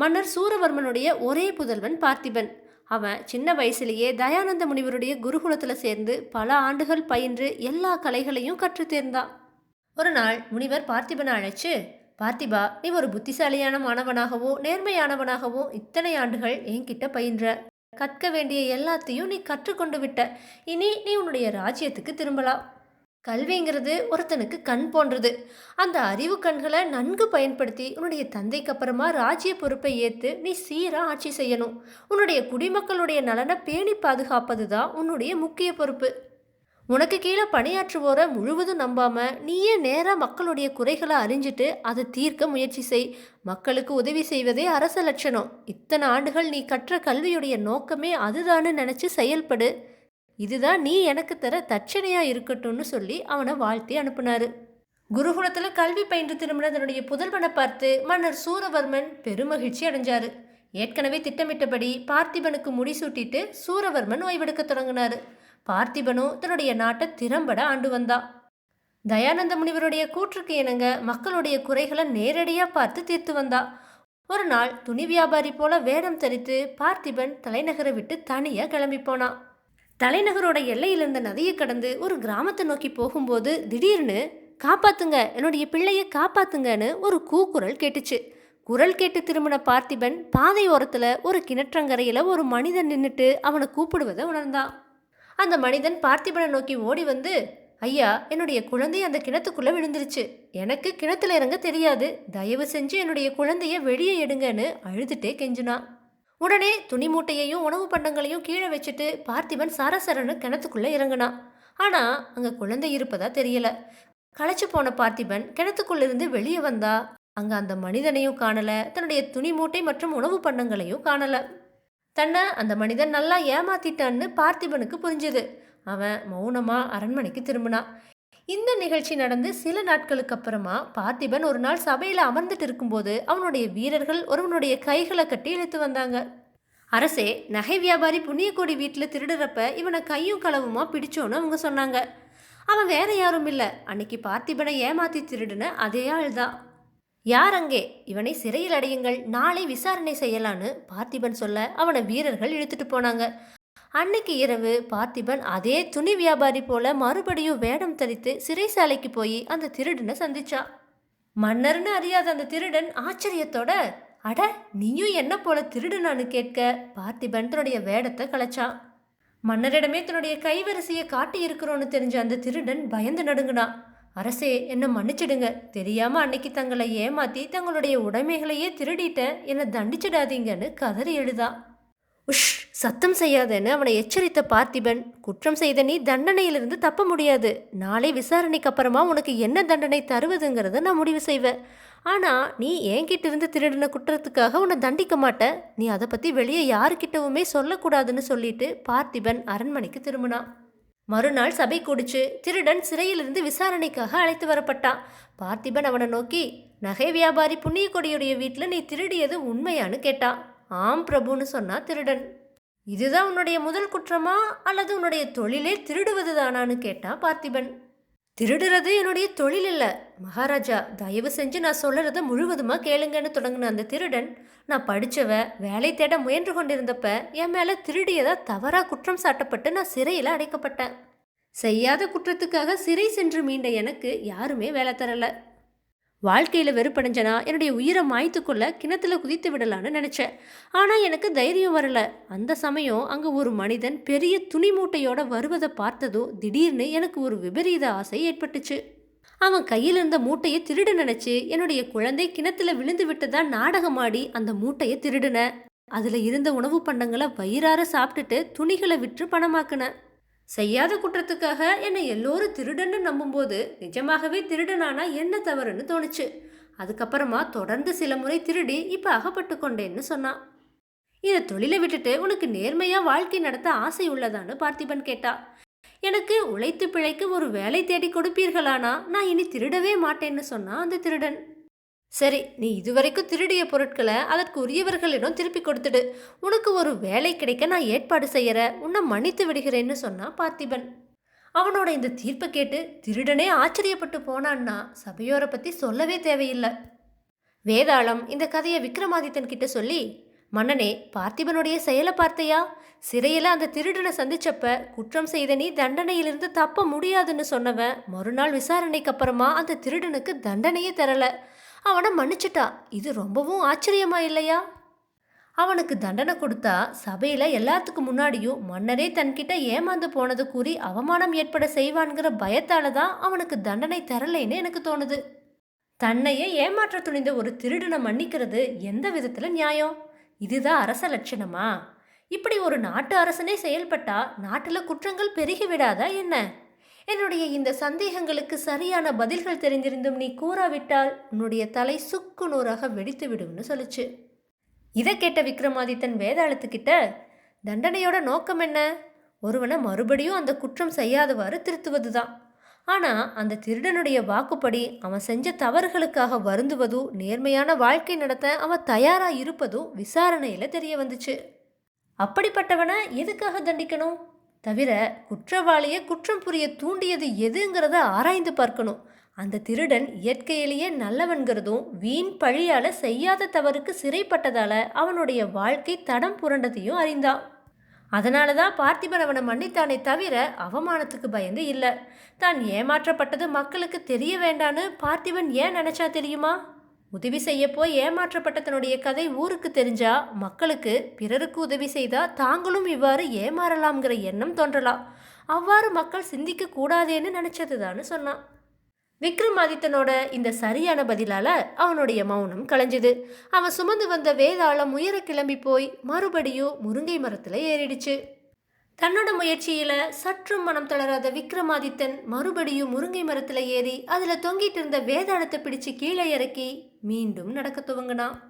மன்னர் சூரவர்மனுடைய ஒரே புதல்வன் பார்த்திபன். அவன் சின்ன வயசுலேயே தயானந்த முனிவருடைய குருகுலத்தில் சேர்ந்து பல ஆண்டுகள் பயின்று எல்லா கலைகளையும் கற்றுத்தேர்ந்தான் ஒரு நாள் முனிவர் பார்த்திபனை அழைச்சு பார்த்திபா நீ ஒரு புத்திசாலியான மாணவனாகவோ நேர்மையானவனாகவோ இத்தனை ஆண்டுகள் என்கிட்ட பயின்ற. கற்க வேண்டிய எல்லாத்தையும் நீ கற்றுக்கொண்டு விட்ட. இனி நீ உன்னுடைய ராஜ்யத்துக்கு திரும்பலாம். கல்விங்கிறது ஒருத்தனுக்கு கண் போன்றது. அந்த அறிவு கண்களை நன்கு பயன்படுத்தி உன்னுடைய தந்தைக்கு அப்புறமா ராஜ்ய பொறுப்பை ஏற்று நீ சீராக ஆட்சி செய்யணும். உன்னுடைய குடிமக்களுடைய நலனை பேணி பாதுகாப்பது தான் உன்னுடைய முக்கிய பொறுப்பு. உனக்கு கீழே பணியாற்றுவோரை முழுவதும் நம்பாம நீயே நேராக மக்களுடைய குறைகளை அறிஞ்சிட்டு அதை தீர்க்க முயற்சி செய். மக்களுக்கு உதவி செய்வதே அரச லட்சணம். இத்தனை ஆண்டுகள் நீ கற்ற கல்வியுடைய நோக்கமே அதுதான்னு நினச்சி செயல்படு. இதுதான் நீ எனக்கு தர தட்சணையாக இருக்கட்டும்னு சொல்லி அவனை வாழ்த்தி அனுப்புனார். குருகுலத்தில் கல்வி பயின்று திரும்பின தன்னுடைய புதல்வனை பார்த்து மன்னர் சூரவர்மன் பெருமகிழ்ச்சி அடைஞ்சார். ஏற்கனவே திட்டமிட்டபடி பார்த்திபனுக்கு முடிசூட்டிட்டு சூரவர்மன் ஓய்வெடுக்க தொடங்கினார். பார்த்திபனும் தன்னுடைய நாட்டை திறம்பட ஆண்டு வந்தான் தயானந்த முனிவருடைய கூற்றுக்கு இணங்க மக்களுடைய குறைகளை நேரடியாக பார்த்து தீர்த்து வந்தா. ஒரு நாள் துணி வியாபாரி போல வேடம் தரித்து பார்த்திபன் தலைநகரை விட்டு தனியாக கிளம்பி போனான் தலைநகரோட எல்லையில் இருந்த நதியை கடந்து ஒரு கிராமத்தை நோக்கி போகும்போது திடீர்னு காப்பாத்துங்க என்னுடைய பிள்ளையை காப்பாத்துங்கன்னு ஒரு கூக்குரல் கேட்டுச்சு. குரல் கேட்டு திரும்பின பார்த்திபன் பாதை ஓரத்தில் ஒரு கிணற்றங்கரையில் ஒரு மனிதன் நின்றுட்டு அவனை கூப்பிடுவதை உணர்ந்தான். அந்த மனிதன் பார்த்திபனை நோக்கி ஓடி வந்து ஐயா என்னுடைய குழந்தை அந்த கிணத்துக்குள்ளே விழுந்துருச்சு. எனக்கு கிணத்துல இறங்க தெரியாது. தயவு செஞ்சு என்னுடைய குழந்தைய வெளியே எடுங்கன்னு அழுதுட்டே கெஞ்சினான். உடனே துணி மூட்டையையும் உணவு பண்டங்களையும் கீழே வச்சுட்டு பார்த்திபன் சரசரன்னு கிணத்துக்குள்ளே இறங்கினான். ஆனால் அங்கே குழந்தை இருப்பதா தெரியல. களைச்சு போன பார்த்திபன் கிணத்துக்குள்ளிருந்து வெளியே வந்தா அங்கே அந்த மனிதனையும் காணல. தன்னுடைய துணி மூட்டை மற்றும் உணவு பண்டங்களையும் காணல. தன்னை அந்த மனிதன் நல்லா ஏமாத்திட்டான்னு பார்த்திபனுக்கு புரிஞ்சுது. அவன் மௌனமாக அரண்மனைக்கு திரும்பினான். இந்த நிகழ்ச்சி நடந்து சில நாட்களுக்கு அப்புறமா பார்த்திபன் ஒரு நாள் சபையில் அமர்ந்துட்டு இருக்கும்போது அவனுடைய வீரர்கள் ஒருவனுடைய கைகளை கட்டி இழுத்து வந்தாங்க. அரசே நகை வியாபாரி புண்ணியக்கோடி வீட்டில் திருடுறப்ப இவனை கையும் களவுமா பிடிச்சோன்னு அவங்க சொன்னாங்க. அவன் வேற யாரும் இல்லை. அன்னைக்கு பார்த்திபனை ஏமாத்தி திருடுன அதே ஆள் தான். யார் அங்கே? இவனை சிறையில் அடையுங்கள். நாளை விசாரணை செய்யலான்னு பார்த்திபன் சொல்ல அவனை வீரர்கள் இழுத்துட்டு போனாங்க. அன்னைக்கு இரவு பார்த்திபன் அதே துணி வியாபாரி போல மறுபடியும் வேடம் தரித்து சிறைசாலைக்கு போய் அந்த திருடனை சந்திச்சான் மன்னர்னு அறியாத அந்த திருடன் ஆச்சரியத்தோட அட நீயும் என்ன போல திருடனான்னு கேட்க? பார்த்திபன் தன்னுடைய வேடத்தை கலைச்சான் மன்னரிடமே தன்னுடைய கைவரிசையை காட்டி இருக்கிறோன்னு தெரிஞ்ச அந்த திருடன் பயந்து நடுங்கினான் அரசே என்ன மன்னிச்சிடுங்க. தெரியாம அன்னைக்கு தங்களை ஏமாத்தி தங்களுடைய உடைமைகளையே திருடிட்டேன். என்னை தண்டிச்சிடாதீங்கன்னு கதறி எழுதா. உஷ் சத்தம் செய்யாதேன்னு அவனை எச்சரித்த பார்த்திபன் குற்றம் செய்த நீ தண்டனையிலிருந்து தப்ப முடியாது. நாளை விசாரணைக்கு அப்புறமா உனக்கு என்ன தண்டனை தருவதுங்கிறத நான் முடிவு செய்வேன். ஆனால் நீ என்கிட்ட இருந்து திருடின குற்றத்துக்காக உன்னை தண்டிக்க மாட்டேன் நீ அதை பற்றி வெளியே யாருக்கிட்டவுமே சொல்லக்கூடாதுன்னு சொல்லிட்டு பார்த்திபன் அரண்மனைக்கு திரும்பினான். மறுநாள் சபை கூடிச்சு. திருடன் சிறையிலிருந்து விசாரணைக்காக அழைத்து வரப்பட்டான். பார்த்திபன் அவனை நோக்கி நகை வியாபாரி புண்ணியக்கொடியுடைய வீட்டில் நீ திருடியது உண்மையான்னு கேட்டான். ஆம் பிரபுன்னு சொன்னா திருடன். இதுதான் உன்னுடைய முதல் குற்றமா? அல்லது உன்னுடைய தொழிலே திருடுவது தானான்னு கேட்டா பார்த்திபன். திருடுறது என்னுடைய தொழில் இல்லை மகாராஜா தயவு செஞ்சு நான் சொல்லுறத முழுவதுமாக கேளுங்கன்னு தொடங்கின அந்த திருடன். நான் படித்தவ வேலை தேட முயன்று கொண்டிருந்தப்ப என் மேலே திருடியதா தவறாக குற்றம் சாட்டப்பட்டு நான் சிறையில் அடைக்கப்பட்டேன். செய்யாத குற்றத்துக்காக சிறை சென்று மீண்ட எனக்கு யாருமே வேலை தரலை. வாழ்க்கையில் வெறுப்படைஞ்சனா என்னுடைய உயிரை மாய்த்துக்குள்ள கிணத்துல குதித்து விடலான்னு நினச்சேன். ஆனால் எனக்கு தைரியம் வரல. அந்த சமயம் அங்கே ஒரு மனிதன் பெரிய துணி மூட்டையோட வருவதை பார்த்ததும் திடீர்னு எனக்கு ஒரு விபரீத ஆசை ஏற்பட்டுச்சு. அவன் கையில் இருந்த மூட்டையை திருட நினைச்சு என்னுடைய குழந்தை கிணத்துல விழுந்து விட்டதா நாடகமாடி அந்த மூட்டையை திருடினேன் அதில் இருந்த உணவு பண்டங்களை வயிறார சாப்பிட்டுட்டு துணிகளை விற்று பணமாக்குனேன் செய்யாத குற்றத்துக்காக என்னை எல்லோரும் திருடன்னு நம்பும்போது நிஜமாகவே திருடனானா என்ன தவறுன்னு தோணுச்சு. அதுக்கப்புறமா தொடர்ந்து சில முறை திருடி இப்போ அகப்பட்டு கொண்டேன்னு சொன்னான் இந்த தொழிலை விட்டுட்டு உனக்கு நேர்மையாக வாழ்க்கை நடத்த ஆசை உள்ளதான்னு பார்த்திபன் கேட்டா. எனக்கு உழைத்து பிழைக்க ஒரு வேலை தேடி கொடுப்பீர்களானா? நான் இனி திருடவே மாட்டேன்னு சொன்னான் அந்த திருடன். சரி நீ இதுவரைக்கும் திருடிய பொருட்களை அதற்கு உரியவர்களிடம் திருப்பி கொடுத்துடு. உனக்கு ஒரு வேலை கிடைக்க நான் ஏற்பாடு செய்யற. உன்னை மன்னித்து விடுகிறேன்னு சொன்னான் பார்த்திபன். அவனோட இந்த தீர்ப்பை கேட்டு திருடனே ஆச்சரியப்பட்டு போனான்னா சபையோரை பற்றி சொல்லவே தேவையில்லை. வேதாளம் இந்த கதையை விக்ரமாதித்தன் கிட்ட சொல்லி மன்னனே பார்த்திபனுடைய செயலை பார்த்தையா? சிறையில் அந்த திருடனை சந்திச்சப்ப குற்றம் செய்த நீ தண்டனையிலிருந்து தப்ப முடியாதுன்னு சொன்னவன் மறுநாள் விசாரணைக்கு அப்புறமா அந்த திருடனுக்கு தண்டனையே தரலை. அவனை மன்னிச்சிட்டா. இது ரொம்பவும் ஆச்சரியமா இல்லையா? அவனுக்கு தண்டனை கொடுத்தா சபையில் எல்லாத்துக்கும் முன்னாடியும் மன்னரே தன்கிட்ட ஏமாந்து போனது கூறி அவமானம் ஏற்பட செய்வான்கிற பயத்தால தான் அவனுக்கு தண்டனை தரலைன்னு எனக்கு தோணுது. தன்னையே ஏமாற்ற துணிந்த ஒரு திருடனை மன்னிக்கிறது எந்த விதத்தில் நியாயம்? இதுதான் அரச லட்சணமா? இப்படி ஒரு நாட்டு அரசனே செயல்பட்டா நாட்டில் குற்றங்கள் பெருகி விடாதா என்ன? என்னுடைய இந்த சந்தேகங்களுக்கு சரியான பதில்கள் தெரிந்திருந்தும் நீ கூறாவிட்டால் உன்னுடைய தலை சுக்கு நூறாக வெடித்து விடும்னு சொல்லுச்சு. இதை கேட்ட விக்ரமாதித்தன் வேதாளத்துக்கிட்ட தண்டனையோட நோக்கம் என்ன? ஒருவனை மறுபடியும் அந்த குற்றம் செய்யாதவாறு திருத்துவது தான் ஆனால் அந்த திருடனுடைய வாக்குப்படி அவன் செஞ்ச தவறுகளுக்காக வருந்துவதும் நேர்மையான வாழ்க்கை நடத்த அவன் தயாராக இருப்பதும் விசாரணையில் தெரிய வந்துச்சு. அப்படிப்பட்டவனை எதுக்காக தண்டிக்கணும்? தவிர குற்றவாளியை குற்றம் புரிய தூண்டியது எதுங்கிறத ஆராய்ந்து பார்க்கணும். அந்த திருடன் இயற்கையிலேயே நல்லவன்கிறதும் வீண் பழியால செய்யாத தவறுக்கு சிறைப்பட்டதால அவனுடைய வாழ்க்கை தடம் புரண்டதையும் அறிந்தான். அதனால தான் பார்த்திபன் அவனை மன்னித்தானே தவிர அவமானத்துக்கு பயந்து இல்லை. தான் ஏமாற்றப்பட்டது மக்களுக்கு தெரிய வேண்டான்னு பார்த்திபன் ஏன் நினைச்சா தெரியுமா? உதவி செய்யப்போய் ஏமாற்றப்பட்ட தன்னுடைய கதை ஊருக்கு தெரிஞ்சா மக்களுக்கு பிறருக்கு உதவி செய்தா தாங்களும் இவ்வாறு ஏமாறலாம்ங்கிற எண்ணம் தோன்றலாம். அவ்வாறு மக்கள் சிந்திக்க கூடாதேன்னு நினச்சதுதான்னு சொன்னான். விக்ரமாதித்தனோட இந்த சரியான பதிலால அவனுடைய மௌனம் கலைஞ்சுது. அவன் சுமந்து வந்த வேதாளம் உயர கிளம்பி போய் மறுபடியும் முருங்கை மரத்தில் ஏறிடுச்சு. தன்னோட முயற்சியில சற்றும் மனம் தளராத விக்ரமாதித்தன் மறுபடியும் முருங்கை மரத்தில் ஏறி அதில் தொங்கிட்டு இருந்த வேதாளத்தை பிடிச்சு கீழே இறக்கி மீண்டும் நடக்க துவங்கினான்.